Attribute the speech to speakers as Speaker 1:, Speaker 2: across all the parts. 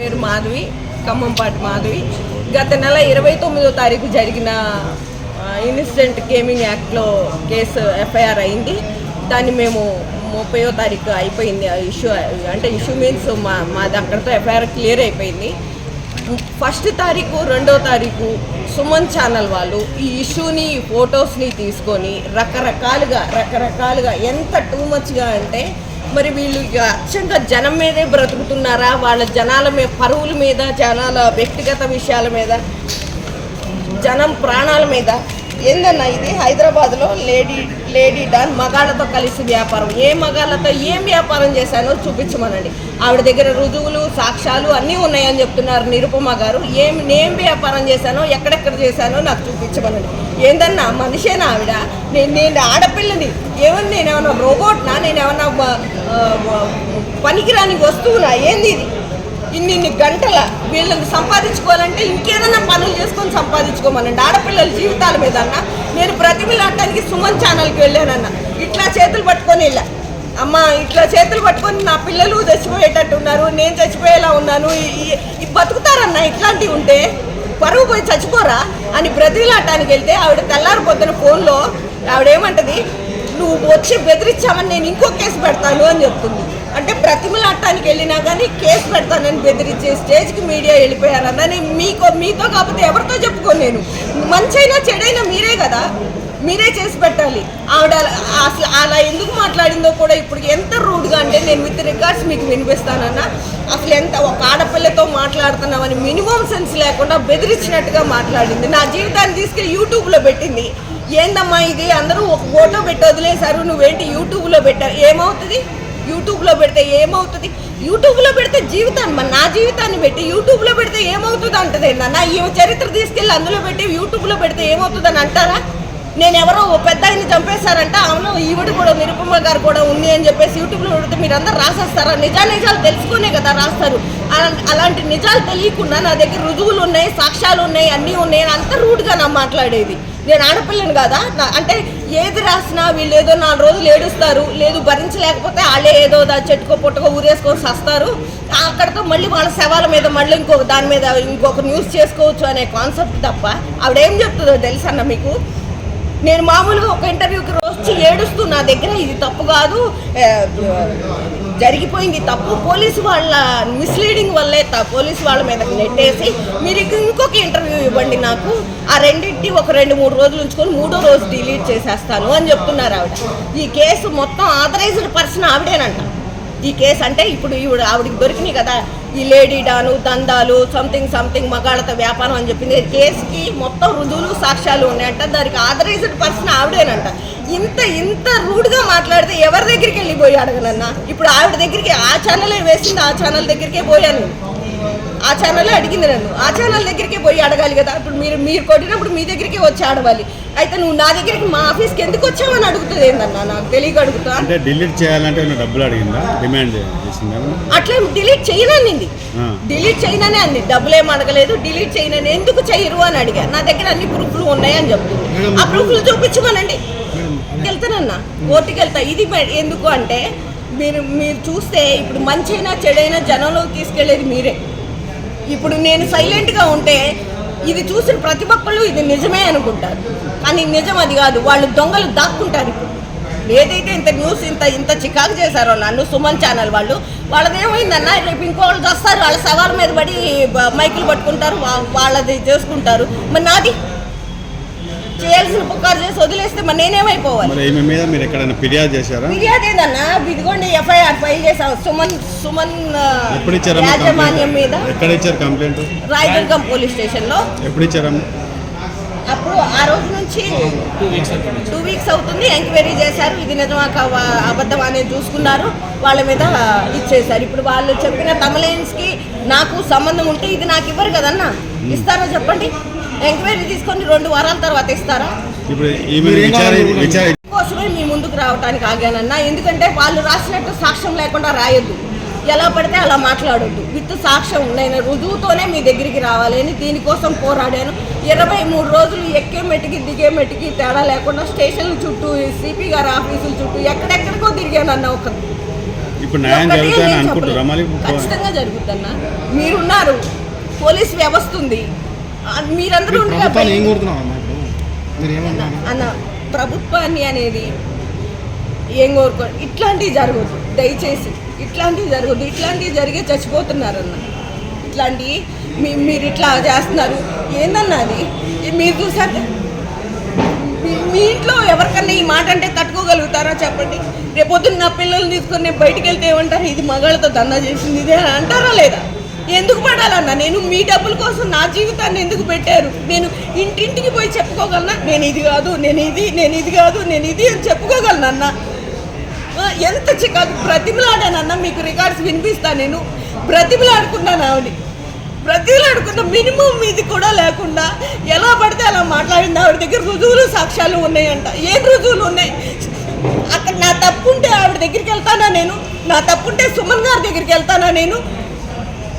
Speaker 1: పేరు మాధవి ఖమ్మంపాటి మాధవి. గత నెల ఇరవై తొమ్మిదో తారీఖు జరిగిన ఇన్సిడెంట్ గేమింగ్ యాక్ట్లో కేసు ఎఫ్ఐఆర్ అయింది. దాన్ని మేము ముప్పయో తారీఖు అయిపోయింది. ఇష్యూ అంటే ఇష్యూ మీన్స్ మా మాది అక్కడితో ఎఫ్ఐఆర్ క్లియర్ అయిపోయింది. ఫస్ట్ తారీఖు రెండో తారీఖు సుమన్ ఛానల్ వాళ్ళు ఈ ఇష్యూని ఫొటోస్ని తీసుకొని రకరకాలుగా రకరకాలుగా ఎంత టూ మచ్గా అంటే మరి వీళ్ళు అక్షంగా జనం మీదే బ్రతుకుతున్నారా? వాళ్ళ జనాల మీద పరువుల మీద జనాల వ్యక్తిగత విషయాల మీద జనం ప్రాణాల మీద? ఏందన్నా ఇది? హైదరాబాద్లో లేడీ లేడీ డాన్ మగాళ్ళతో కలిసి వ్యాపారం. ఏ మగాళ్ళతో ఏం వ్యాపారం చేశానో చూపించమనండి. ఆవిడ దగ్గర రుజువులు సాక్ష్యాలు అన్నీ ఉన్నాయని చెప్తున్నారు నిరుపమ గారు. ఏం నేను వ్యాపారం చేశానో ఎక్కడెక్కడ చేశానో నాకు చూపించమనండి. ఏందన్నా మనిషేనా ఆవిడ? నేను నేను ఆడపిల్లని. ఏమన్నా నేను ఏమన్నా రోబోట్నా నేను ఏమన్నా పనికిరాని వస్తువునా? ఏంది ఇది? ఇన్ని ఇన్ని గంటల వీళ్ళని సంపాదించుకోవాలంటే ఇంకేదైనా పనులు చేసుకొని సంపాదించుకోమనండి. ఆడపిల్లల జీవితాల మీద అన్న నేను ప్రతిమలాడటానికి సుమన్ ఛానల్కి వెళ్ళానన్న. ఇట్లా చేతులు పట్టుకొని వెళ్ళా అమ్మ ఇట్లా చేతులు పట్టుకొని నా పిల్లలు చచ్చిపోయేటట్టు ఉన్నారు నేను చచ్చిపోయేలా ఉన్నాను ఈ- బతుకుతారన్న ఇట్లాంటివి ఉంటే పరువు పోయి చచ్చిపోరా అని బ్రతిలాటానికి వెళ్తే ఆవిడ తెల్లారి పొద్దున ఫోన్లో ఆవిడేమంటది నువ్వు వచ్చి బెదిరించామని నేను ఇంకో కేసు పెడతాను అని చెప్తుంది. అంటే బ్రతిమలాడటానికి వెళ్ళినా కానీ కేసు పెడతానని బెదిరించే స్టేజ్కి మీడియా వెళ్ళిపోయారన్నది మీకు మీకో మీతో కాకపోతే ఎవరితో చెప్పుకోను నేను. మంచైనా చెడైనా మీరే కదా. మీరే చేసి పెట్టాలి. ఆవిడ అలా- అసలు అలా ఎందుకు మాట్లాడిందో కూడా ఇప్పుడు ఎంత రూడ్గా అంటే నేను విత్ రికార్డ్స్ మీకు వినిపిస్తానన్నా అసలు ఎంత ఒక ఆడపిల్లతో మాట్లాడుతున్నామని మినిమం సెన్స్ లేకుండా బెదిరించినట్టుగా మాట్లాడింది. నా జీవితాన్ని తీసుకెళ్ళి యూట్యూబ్లో పెట్టింది. ఏందమ్మా ఇది? అందరూ ఒక ఫోటో పెట్టి వదిలేశారు. నువ్వేంటి యూట్యూబ్లో పెట్టావు? ఏమవుతుంది? యూట్యూబ్లో పెడితే ఏమవుతుంది? యూట్యూబ్లో పెడితే జీవితాన్ని మన నా జీవితాన్ని పెట్టి యూట్యూబ్లో పెడితే ఏమవుతుంది అంటది ఏందన్న ఈ చరిత్ర తీసుకెళ్ళి అందులో పెట్టి యూట్యూబ్లో పెడితే ఏమవుతుందని అంటారా? నేను ఎవరో ఓ పెద్ద ఆయన చంపేశారంట. అవును ఈవిడ కూడా నిరుపమ గారు కూడా ఉంది అని చెప్పేసి యూట్యూబ్లో పెడితే మీరు అందరు రాసేస్తారా? నిజా నిజాలు తెలుసుకునే కదా రాస్తారు. అలాంటి నిజాలు తెలియకుండా నా దగ్గర రుజువులు ఉన్నాయి సాక్ష్యాలు ఉన్నాయి అన్నీ ఉన్నాయి అంత రూట్గా నా మాట్లాడేది. నేను ఆడపిల్లను కదా? నా- అంటే ఏది రాసినా వీళ్ళు ఏదో నాలుగు రోజులు ఏడుస్తారు లేదు భరించలేకపోతే వాళ్ళే ఏదో చెట్టుకో పుట్టుకో ఊరేసుకొని వస్తారు అక్కడితో మళ్ళీ వాళ్ళ శవాల మీద మళ్ళీ ఇంకొక దాని మీద ఇంకొక న్యూస్ చేసుకోవచ్చు అనే కాన్సెప్ట్ తప్ప ఆవిడేం చెప్తుందో తెలుసన్న మీకు? నేను మామూలుగా ఒక ఇంటర్వ్యూకి వచ్చి ఏడుస్తూ నా దగ్గర ఇది తప్పు కాదు. జరిగిపోయింది. తప్పు. పోలీసు వాళ్ళ మిస్లీడింగ్ వల్లే త- పోలీసు వాళ్ళ మీద నెట్టేసి మీరు ఇంకొక ఇంటర్వ్యూ ఇవ్వండి నాకు. ఆ రెండింటి ఒక రెండు మూడు రోజులు ఉంచుకొని మూడో రోజు డిలీట్ చేసేస్తాను అని చెప్తున్నారు ఆవిడ. ఈ కేసు మొత్తం ఆథరైజ్డ్ పర్సన్ ఆవిడేనంట. ఈ కేసు అంటే ఇప్పుడు ఈవిడ ఆవిడకి దొరికినాయి కదా. ఈ లేడీ డాను దందాలు సంథింగ్ సంథింగ్ మగాళ్ళతో వ్యాపారం అని చెప్పింది. కేసుకి మొత్తం రుజువులు సాక్ష్యాలు ఉన్నాయంట. దానికి ఆథరైజ్డ్ పర్సన్ ఆవిడేనంట. ఇంత ఇంత రూడ్గా మాట్లాడితే ఎవరి దగ్గరికి వెళ్ళిపోయి అడగనన్నా ఇప్పుడు ఆవిడ దగ్గరికి ఆ ఛానలే వేసింది ఆ ఛానల్ దగ్గరికే పోయాను ఆ ఛానలే అడిగింది నన్ను. ఆ ఛానల్ దగ్గరికే పోయి అడగాలి కదా. ఇప్పుడు మీరు మీరు కొట్టినప్పుడు మీ దగ్గరికే వచ్చి అడగాలి అయితే నువ్వు నా దగ్గరికి మా ఆఫీస్కి ఎందుకు వచ్చావని అడుగుతుంది ఏందన్నా? నాకు తెలియక అడుగుతా.
Speaker 2: అంటే డిలీట్ చేయాలంటే డబ్బులు అడిగిందా? డిమాండ్?
Speaker 1: అట్లే డిలీట్ చేయననింది. డిలీట్ చేయననే అంది డబ్బులు ఏం అడగలేదు. డిలీట్ చేయనని ఎందుకు చేయరు అని అడిగా. నా దగ్గర అన్ని ప్రూఫ్లు ఉన్నాయని చెప్తుంది. ఆ ప్రూఫ్లు చూపించమనండి వెళ్తానన్నా. కోర్టుకి వెళ్తా. ఇది ఎందుకు అంటే మీరు మీరు చూస్తే ఇప్పుడు మంచైనా చెడైనా జనంలోకి తీసుకెళ్ళేది మీరే. ఇప్పుడు నేను సైలెంట్గా ఉంటే ఇది చూసిన ప్రతి ఒక్కళ్ళు ఇది నిజమే అనుకుంటారు. కానీ నిజం అది కాదు. వాళ్ళు దొంగలు దాక్కుంటారు ఇప్పుడు. ఏదైతే ఇంత న్యూస్ ఇంత ఇంత చికాకు చేశారో నన్ను సుమన్ ఛానల్ వాళ్ళు వాళ్ళది ఏమైందన్న రేపు ఇంకో వాళ్ళు వస్తారు. వాళ్ళ సవాల్ మీద పడి మైకులు పట్టుకుంటారు. వాళ్ళది చేసుకుంటారు. మరి నాది? చేయాల్సిన పుకారు చేసి వదిలేస్తే మరి నేనేమైపోవాలి?
Speaker 2: మరి ఈమె మీద మీరు ఎక్కడైనా ఫిర్యాదు చేశారా?
Speaker 1: ఫిర్యాదు ఏందన్నా? ఇదిగోండి ఎఫ్ఐఆర్ ఫైల్ చేసాం. సుమన్ సుమన్
Speaker 2: ఎప్పుడు ఇచ్చారమ్మా
Speaker 1: యాజమాన్యం మీద.
Speaker 2: కంప్లైంట్ ఎక్కడ ఇచ్చారు కంప్లైంట్
Speaker 1: రాయదుర్గం పోలీస్ స్టేషన్లో.
Speaker 2: ఎప్పుడు ఇచ్చారమ్మా
Speaker 1: అప్పుడు ఆ రోజు నుంచి టూ వీక్స్ అవుతుంది. ఎంక్వైరీ చేశారు. ఇది నిజమా అబద్ధం అనేది చూసుకున్నారు. వాళ్ళ మీద ఇచ్చేశారు. ఇప్పుడు వాళ్ళు చెప్పిన తమలైన్స్కి నాకు సంబంధం ఉంటే ఇది నాకు ఇవ్వరు కదన్నా? ఇస్తారా చెప్పండి? ఎంక్వైరీ తీసుకొని రెండు వారాల తర్వాత ఇస్తారా?
Speaker 2: ఇప్పుడు ఈమె విచార విచార
Speaker 1: కోసమే మీ ముందుకు రావడానికి ఆగానన్నా. ఎందుకంటే వాళ్ళు రాసినట్టు సాక్ష్యం లేకుండా రాయొద్దు. ఎలా పడితే అలా మాట్లాడొద్దు. విత్ సాక్ష్యం నేను రుజువుతోనే మీ దగ్గరికి రావాలి అని దీనికోసం పోరాడాను. ఇరవై మూడు రోజులు ఎక్కే మెట్టుకి దిగే మెట్టుకి తేడా లేకుండా స్టేషన్ల చుట్టూ సిపి గారి ఆఫీసుల చుట్టూ ఎక్కడెక్కడికో తిరిగానన్న ఒక
Speaker 2: ఇప్పుడు న్యాయం
Speaker 1: ఒక్కటే
Speaker 2: జరుగుతుందని
Speaker 1: నేను
Speaker 2: అనుకుంటున్నారా?
Speaker 1: చెప్పలేదు.
Speaker 2: మళ్ళీ?
Speaker 1: ఖచ్చితంగా జరుగుతుందన్న. మీరున్నారు. పోలీస్ వ్యవస్థ ఉంది. మీరందరూ
Speaker 3: అన్న
Speaker 1: ప్రభుత్వాన్ని అనేది ఏం కోరుకో ఇట్లాంటివి జరగదు. దయచేసి ఇట్లాంటివి జరగదు. ఇట్లాంటివి జరిగే చచ్చిపోతున్నారన్న. ఇట్లాంటివి మీరు ఇట్లా చేస్తున్నారు. ఏందన్నా అది? మీరు చూసారు మీ- ఇంట్లో ఎవరికన్నా ఈ మాట అంటే తట్టుకోగలుగుతారా చెప్పండి? రేపొద్దున నా పిల్లల్ని తీసుకొని నేను బయటికి వెళ్తే ఏమంటారు? ఇది మగాళ్ళతో దందా చేసింది. ఇదే అని అంటారా లేదా? ఎందుకు పడాలన్నా? నేను మీ డబ్బుల కోసం నా జీవితాన్ని ఎందుకు పెట్టారు? నేను ఇంటింటికి పోయి చెప్పుకోగలనా? నేను ఇది కాదు నేను ఇది నేను ఇది కాదు నేను ఇది అని చెప్పుకోగలనన్నా ఎంత చికాకు. బ్రతిమలాడానన్నా మీకు రికార్డ్స్ వినిపిస్తా నేను. బ్రతిమలాడుకున్నాను ఆవిడ ప్రతిలాడుకున్న మినిమం ఇది కూడా లేకుండా ఎలా పడితే అలా మాట్లాడింది. ఆవిడ దగ్గర రుజువులు సాక్ష్యాలు ఉన్నాయంట. ఏం రుజువులు ఉన్నాయి? అక్కడ నా తప్పు ఉంటే ఆవిడ దగ్గరికి వెళ్తానా నేను? నా తప్పు ఉంటే సుమన్ గారి దగ్గరికి వెళ్తానా నేను?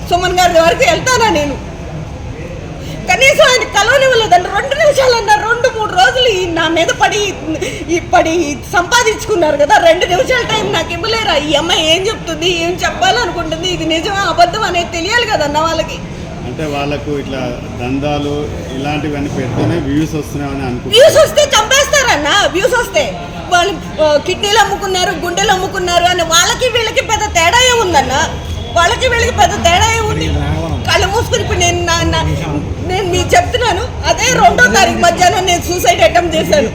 Speaker 1: సుమన్ గారి వరకు వెళ్తానా నేను? కనీసం ఆయన కలవనివ్వలేదండి రెండు నిమిషాలు అన్నారు రెండు మూడు రోజులు ఈ నా మీద పడి ఈ పడి సంపాదించుకున్నారు కదా. రెండు నిమిషాల టైం నాకు ఇవ్వలేరా? ఈ అమ్మాయి ఏం చెప్తుంది? ఏం చెప్పాలనుకుంటుంది? ఇది నిజమా? అబద్ధం అనేది తెలియాలి కదన్న వాళ్ళకి.
Speaker 2: అంటే వాళ్ళకు ఇట్లా దందాలు ఇలాంటివన్నీ పెడితేనే వ్యూస్ వస్తున్నాయని అనుకుంటున్నారు
Speaker 1: వ్యూస్ వస్తే చంపేస్తారన్న వ్యూస్ వస్తే. వాళ్ళు కిడ్నీలు అమ్ముకున్నారు గుండెలు అమ్ముకున్నారు అని వాళ్ళకి వీళ్ళకి పెద్ద తేడా ఏముందన్న వాళ్ళకి వీళ్ళకి పెద్ద తేడా ఏముంది కళ్ళు మూసుకుని ఇప్పుడు నేను నా నా- నేను మీకు చెప్తున్నాను. అదే రెండో తారీఖు మధ్యాహ్నం నేను సూసైడ్ అటెంప్ట్ చేశాను.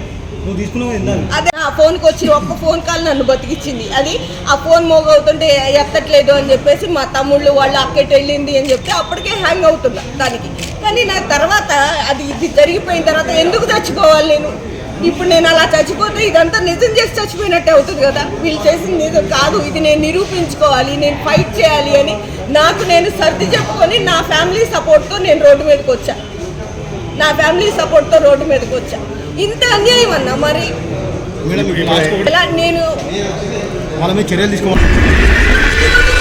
Speaker 1: అదే ఆ ఫోన్కి వచ్చి ఒక్క ఫోన్ కాల్ నన్ను బతికిచ్చింది. అది ఆ ఫోన్ మోగవుతుంటే ఎత్తట్లేదు అని చెప్పేసి మా తమ్ముళ్ళు వాళ్ళు అక్కడికి వెళ్ళింది అని చెప్తే అప్పటికే హ్యాంగ్ అవుతున్నా దానికి. కానీ నా తర్వాత అది ఇది జరిగిపోయిన తర్వాత ఎందుకు చచ్చిపోవాలి నేను? ఇప్పుడు నేను అలా చచ్చిపోతే ఇదంతా నిజం చేసి చచ్చిపోయినట్టే అవుతుంది కదా? వీళ్ళు చేసింది నిజం కాదు ఇది నేను నిరూపించుకోవాలి నేను ఫైట్ చేయాలి అని నాకు నేను సర్ది చెప్పుకొని నా ఫ్యామిలీ సపోర్ట్తో నేను రోడ్డు మీదకి వచ్చా. నా ఫ్యామిలీ సపోర్ట్తో రోడ్డు మీదకి వచ్చా. ఇంత అన్యాయం అన్నా మరి. నేను
Speaker 3: वाल चर्क